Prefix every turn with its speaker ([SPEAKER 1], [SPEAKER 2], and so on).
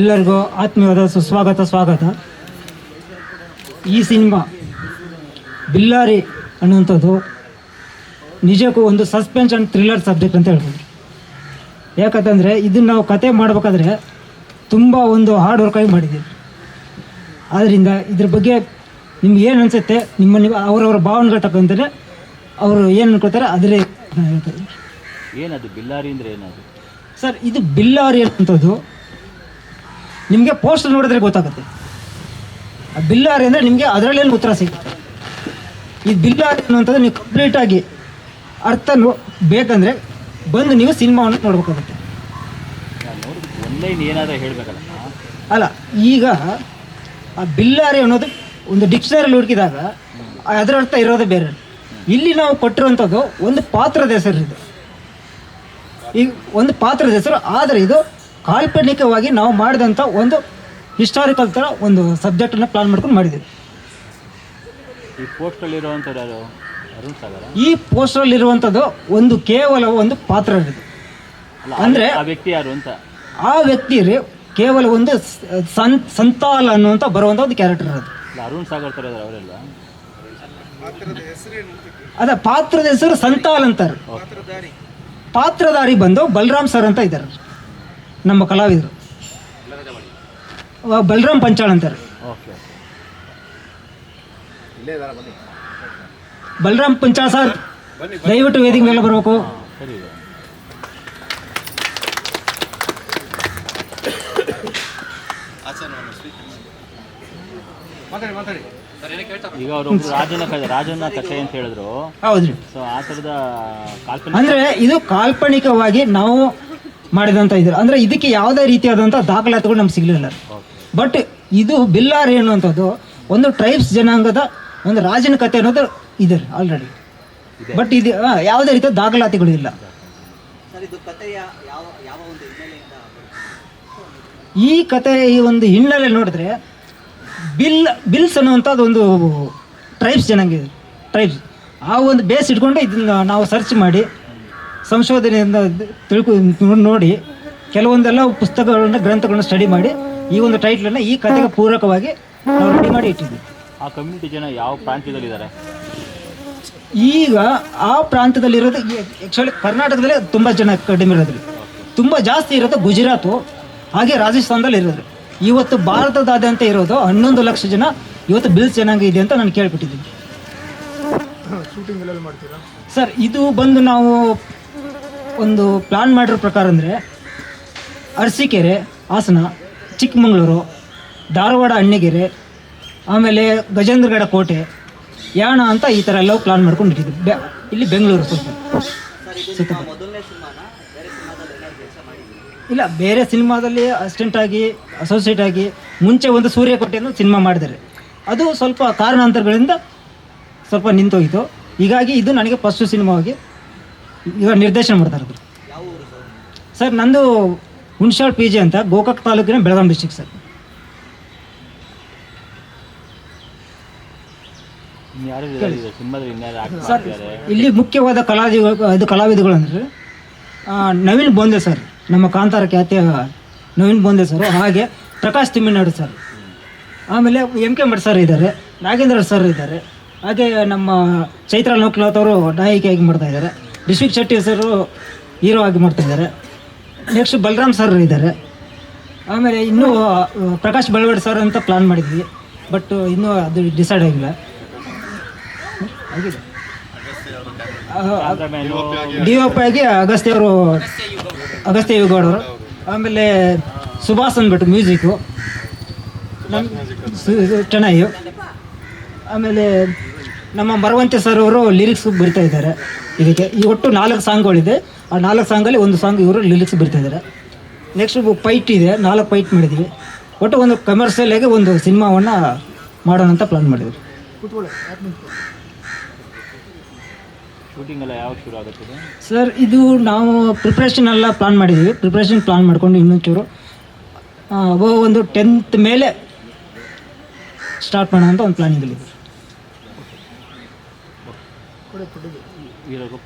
[SPEAKER 1] ಎಲ್ಲರಿಗೂ ಆತ್ಮೀಯವಾದ ಸುಸ್ವಾಗತ ಸ್ವಾಗತ. ಈ ಸಿನಿಮಾ ಬಿಲ್ಲಾರಿ ಅನ್ನುವಂಥದ್ದು ನಿಜಕ್ಕೂ ಒಂದು ಸಸ್ಪೆನ್ಸ್ ಆ್ಯಂಡ್ ಥ್ರಿಲ್ಲರ್ ಸಬ್ಜೆಕ್ಟ್ ಅಂತ ಹೇಳ್ಬೋದು. ಯಾಕಂತಂದರೆ ಇದನ್ನು ನಾವು ಕತೆ ಮಾಡಬೇಕಾದ್ರೆ ತುಂಬ ಒಂದು ಹಾರ್ಡ್ ವರ್ಕಾಗಿ ಮಾಡಿದ್ದೀವಿ. ಆದ್ದರಿಂದ ಇದ್ರ ಬಗ್ಗೆ ನಿಮ್ಗೆ ಏನು ಅನಿಸುತ್ತೆ ನಿಮ್ಮ ನಿಮ್ಮ ಅವರವರ ಭಾವನೆಗಳು ತಕ್ಕಂತೆ ಅವರು ಏನು ಅನ್ಕೊಳ್ತಾರೆ ಅದರೇ ಹೇಳ್ತಾರೆ
[SPEAKER 2] ಏನದು ಬಿಲ್ಲಾರಿ ಅಂದ್ರೆ ಏನದು?
[SPEAKER 1] ಸರ್ ಇದು ಬಿಲ್ಲಾರಿ ಅನ್ನುವಂಥದ್ದು ನಿಮಗೆ ಪೋಸ್ಟರ್ ನೋಡಿದ್ರೆ ಗೊತ್ತಾಗುತ್ತೆ. ಆ ಬಿಲ್ಲಾರಿ ಅಂದರೆ ನಿಮಗೆ ಅದರಲ್ಲೇನು ಉತ್ತರ ಸಿಗುತ್ತೆ. ಈ ಬಿಲ್ಲಾರಿ ಅನ್ನುವಂಥದ್ದು ನೀವು ಕಂಪ್ಲೀಟಾಗಿ ಅರ್ಥ ನೋ ಬೇಕಂದರೆ ಬಂದು ನೀವು ಸಿನಿಮಾವನ್ನು ನೋಡ್ಬೇಕಾಗುತ್ತೆ. ಅಲ್ಲ ಈಗ ಆ ಬಿಲ್ಲಾರಿ ಅನ್ನೋದು ಒಂದು ಡಿಕ್ಷನರಿಲಿ ಹುಡುಕಿದಾಗ ಅದರ ಅರ್ಥ ಇರೋದೇ ಬೇರೆ. ಇಲ್ಲಿ ನಾವು ಕೊಟ್ಟಿರುವಂಥದ್ದು ಒಂದು ಪಾತ್ರದ ಹೆಸರು ಇದು ಈಗ ಒಂದು ಪಾತ್ರದ ಹೆಸರು ಆದರೆ ಇದು ಕಾಲ್ಪನಿಕವಾಗಿ ನಾವು ಮಾಡಿದಂಥ ಒಂದು ಹಿಸ್ಟಾರಿಕಲ್ ಥರ ಒಂದು ಸಬ್ಜೆಕ್ಟನ್ನು ಪ್ಲಾನ್ ಮಾಡ್ಕೊಂಡು ಮಾಡಿದ್ದೀವಿ.
[SPEAKER 2] ಈ ಅರುಣ್ ಸಾಗರ?
[SPEAKER 1] ಪೋಸ್ಟರಲ್ಲಿರುವಂಥದ್ದು ಒಂದು ಕೇವಲ ಒಂದು ಪಾತ್ರ ಇದು
[SPEAKER 2] ಅಂದರೆ
[SPEAKER 1] ಅಂದ್ರೆ
[SPEAKER 2] ಆ ವ್ಯಕ್ತಿ ಯಾರು ಅಂತ?
[SPEAKER 1] ಆ ವ್ಯಕ್ತಿ ರೀ ಕೇವಲ ಒಂದು ಸ- ಸಂ ಸಂತಾಲ್ ಅನ್ನುವಂಥ ಬರುವಂಥ ಒಂದು ಕ್ಯಾರೆಕ್ಟರ್ ಅದು
[SPEAKER 2] ಅಲ್ಲ ಅರುಣ್ ಸಾಗರ್ ಥರ ಇದ್ದಾರೆ ಅವರೆಲ್ಲ?
[SPEAKER 1] ಅದ ಪಾತ್ರದ ಹೆಸರು ಸಂತಾಲ್ ಅಂತಾರೆ. ಪಾತ್ರಧಾರಿ ಬಂದು ಬಲರಾಮ್ ಸರ್ ಅಂತ ಇದ್ದಾರೆ. ನಮ್ಮ ಕಲಾವಿದರು. ಬಲರಾಮ್ ಪಂಚಾಳ್ ಅಂತಾರೆ.
[SPEAKER 2] ಓಕೆ
[SPEAKER 1] ಬಲರಾಮ್ ಪಂಚಾಳ್ ಸರ್ ದಯವಿಟ್ಟು ವೇದಿಕೆ ಮೇಲೆ ಬರಬೇಕು.
[SPEAKER 2] ಸರಿ. ಈಗ ಅವರು ರಾಜನ ರಾಜನ ಕಥೆ ಅಂತ ಹೇಳಿದ್ರು.
[SPEAKER 1] ಹೌದ್ರಿ.
[SPEAKER 2] ಸೊ ಆ ಥರದ ಕಾಲ್ಪನಿಕ
[SPEAKER 1] ಅಂದ್ರೆ ಇದು ಕಾಲ್ಪನಿಕವಾಗಿ ನಾವು ಮಾಡಿದಂಥ ಇದ್ರು. ಅಂದ್ರೆ ಇದಕ್ಕೆ ಯಾವುದೇ ರೀತಿಯಾದಂಥ ದಾಖಲಾತಿಗಳು ನಮ್ಗೆ ಸಿಗಲಿಲ್ಲ. ಬಟ್ ಇದು ಬಿಲ್ಲಾರ್ ಏನು ಅಂತದ್ದು ಒಂದು ಟ್ರೈಬ್ಸ್ ಜನಾಂಗದ ಒಂದು ರಾಜನ ಕತೆ ಅನ್ನೋದು ಇದೆ ಆಲ್ರೆಡಿ ಬಟ್ ಇದು ಯಾವುದೇ ರೀತಿಯ ದಾಖಲಾತಿಗಳು ಇಲ್ಲ. ಈ ಕತೆ ಈ ಒಂದು ಹಿನ್ನೆಲೆ ನೋಡಿದ್ರೆ ಬಿಲ್ ಬಿಲ್ಸ್ ಅನ್ನುವಂಥದ್ದು ಒಂದು ಟ್ರೈಬ್ಸ್ ಜನಾಂಗ ಇದೆ. ಟ್ರೈಬ್ಸ್ ಆ ಒಂದು ಬೇಸ್ ಇಟ್ಕೊಂಡು ಇದನ್ನ ನಾವು ಸರ್ಚ್ ಮಾಡಿ ಸಂಶೋಧನೆಯಿಂದ ತಿಳ್ಕೊ ನೋಡಿ ಕೆಲವೊಂದೆಲ್ಲ ಪುಸ್ತಕಗಳನ್ನ ಗ್ರಂಥಗಳನ್ನ ಸ್ಟಡಿ ಮಾಡಿ ಈ ಒಂದು ಟೈಟ್ಲನ್ನು ಈ ಕಥೆಗೆ ಪೂರಕವಾಗಿ ನಾವು ರೆಡಿ ಮಾಡಿ ಇಟ್ಟಿದ್ವಿ
[SPEAKER 2] ಆ ಕಮ್ಯುನಿಟಿ ಜನ ಯಾವ ಪ್ರಾಂತ್ಯದಲ್ಲಿದ್ದಾರೆ?
[SPEAKER 1] ಈಗ ಆ ಪ್ರಾಂತ್ಯದಲ್ಲಿರೋದು ಆ್ಯಕ್ಚುಲಿ ಕರ್ನಾಟಕದಲ್ಲೇ ತುಂಬ ಜನ ಕಡಿಮೆ ಇರೋದ್ರಿ. ತುಂಬ ಜಾಸ್ತಿ ಇರೋದು ಗುಜರಾತು ಹಾಗೆ ರಾಜಸ್ಥಾನದಲ್ಲಿ ಇರೋದು ಇವತ್ತು ಭಾರತದಾದ್ಯಂತ ಇರೋದು ಹನ್ನೊಂದು ಲಕ್ಷ ಜನ ಇವತ್ತು ಬಿಲ್ಸ್ ಜನಾಂಗ ಇದೆ ಅಂತ ನಾನು ಕೇಳ್ಬಿಟ್ಟಿದ್ದೀನಿ ಸರ್ ಇದು ಬಂದು ನಾವು ಒಂದು ಪ್ಲಾನ್ ಮಾಡಿರೋ ಪ್ರಕಾರ ಅಂದರೆ ಅರಸೀಕೆರೆ, ಹಾಸನ, ಚಿಕ್ಕಮಗಳೂರು, ಧಾರವಾಡ, ಅಣ್ಣಗೆರೆ, ಆಮೇಲೆ ಗಜೇಂದ್ರಗಡ ಕೋಟೆ, ಯಾಣ ಅಂತ ಈ ಥರ ಎಲ್ಲವೂ ಪ್ಲಾನ್ ಮಾಡ್ಕೊಂಡು ಬೆ ಇಲ್ಲಿ ಬೆಂಗಳೂರು ಸ್ವಲ್ಪ. ಸುತ್ತ ಇಲ್ಲ, ಬೇರೆ ಸಿನಿಮಾದಲ್ಲಿ ಅಸಿಸ್ಟೆಂಟ್ ಆಗಿ ಅಸೋಸಿಯೇಟ್ ಆಗಿ ಮುಂಚೆ ಒಂದು ಸೂರ್ಯಕೋಟೆ ಅಂತ ಸಿನಿಮಾ ಮಾಡಿದ್ದಾರೆ. ಅದು ಸ್ವಲ್ಪ ಕಾರಣಾಂತರಗಳಿಂದ ಸ್ವಲ್ಪ ನಿಂತೋಗಿತ್ತು ಹೀಗಾಗಿ ಇದು ನನಗೆ ಫಸ್ಟ್ ಸಿನಿಮಾವಾಗಿ ಇವಾಗ ನಿರ್ದೇಶನ ಮಾಡ್ತಾ ಇರೋದು ಸರ್ ನಂದು ಹುಣಸಾಳ್ ಪಿ ಜಿ ಅಂತ ಗೋಕಾಕ್ ತಾಲೂಕಿನ ಬೆಳಗಾಂ ಡಿಸ್ಟಿಕ್ ಸರ್. ಇಲ್ಲಿ ಮುಖ್ಯವಾದ ಕಲಾವಿದ ಇದು ಕಲಾವಿದಗಳು ಅಂದರೆ ನವೀನ್ ಬೋಂದೆ ಸರ್. ನಮ್ಮ ಕಾಂತಾರ ಖ್ಯಾತಿಯ ನವೀನ್ ಬೋಂದೆ ಸರ್. ಹಾಗೆ ಪ್ರಕಾಶ್ ತಿಮ್ಮಿನಾಡು ಸರ್. ಆಮೇಲೆ ಎಂ ಕೆ ಮಠ ಸರ್ ಇದ್ದಾರೆ. ನಾಗೇಂದ್ರ ಸರ್ ಇದ್ದಾರೆ. ಹಾಗೆ ನಮ್ಮ ಚೈತ್ರ ಲೋಕನಾಥ್ ಅವರು ನಾಯಕಿಯಾಗಿ ಮಾಡ್ತಾ ಇದ್ದಾರೆ. ರಿಷಿಕ್ ಶೆಟ್ಟಿ ಸರ್ ಹೀರೋ ಆಗಿ ಮಾಡ್ತಿದ್ದಾರೆ. ನೆಕ್ಸ್ಟ್ ಬಲರಾಮ್ ಸರ್ ಇದ್ದಾರೆ. ಆಮೇಲೆ ಇನ್ನೂ ಪ್ರಕಾಶ್ ಬಳವಾಡ್ ಸರ್ ಅಂತ ಪ್ಲಾನ್ ಮಾಡಿದ್ವಿ. ಬಟ್ ಇನ್ನೂ ಅದು ಡಿಸೈಡ್ ಆಗಿಲ್ಲ. ಡಿ ಒ ಪಿ ಆಗಿ ಅಗಸ್ತ್ಯ ಅವರು, ಅಗಸ್ತ್ಯ ಆಮೇಲೆ ಸುಭಾಷ್ ಅಂದ್ಬಿಟ್ಟು ಮ್ಯೂಸಿಕ್ಕು ಚೆನ್ನಾಗಿ ಆಮೇಲೆ ನಮ್ಮ ಮರವಂತೆ ಸರ್ ಅವರು ಲಿರಿಕ್ಸ್ ಬರಿತಾ ಇದ್ದಾರೆ. ಇದಕ್ಕೆ ಈ ಒಟ್ಟು ನಾಲ್ಕು ಸಾಂಗ್ಗಳಿದೆ ಆ ನಾಲ್ಕು ಸಾಂಗಲ್ಲಿ ಒಂದು ಸಾಂಗ್ ಇವರು ಲಿರಿಕ್ಸ್ ಬರಿತಾ ಇದ್ದಾರೆ. ನೆಕ್ಸ್ಟ್ ಫೈಟ್ ಇದೆ. ನಾಲ್ಕು ಫೈಟ್ ಮಾಡಿದ್ವಿ. ಒಟ್ಟು ಒಂದು ಕಮರ್ಷಿಯಲ್ ಆಗಿ ಒಂದು ಸಿನಿಮಾವನ್ನು ಮಾಡೋಣ ಅಂತ ಪ್ಲಾನ್ ಮಾಡಿದ್ವಿ. ಸರ್ ಇದು? ನಾವು ಪ್ರಿಪ್ರೇಷನ್ ಎಲ್ಲ ಪ್ಲಾನ್ ಮಾಡಿದ್ದೀವಿ ಪ್ರಿಪ್ರೇಷನ್ ಪ್ಲಾನ್ ಮಾಡ್ಕೊಂಡು ಇನ್ನೊಂಚೂರು ಒಂದು ಟೆಂತ್ ಮೇಲೆ ಸ್ಟಾರ್ಟ್ ಮಾಡೋಣ ಅಂತ ಒಂದು ಪ್ಲಾನಿಂಗ್ ಇದೆ
[SPEAKER 2] ಇವಾಗ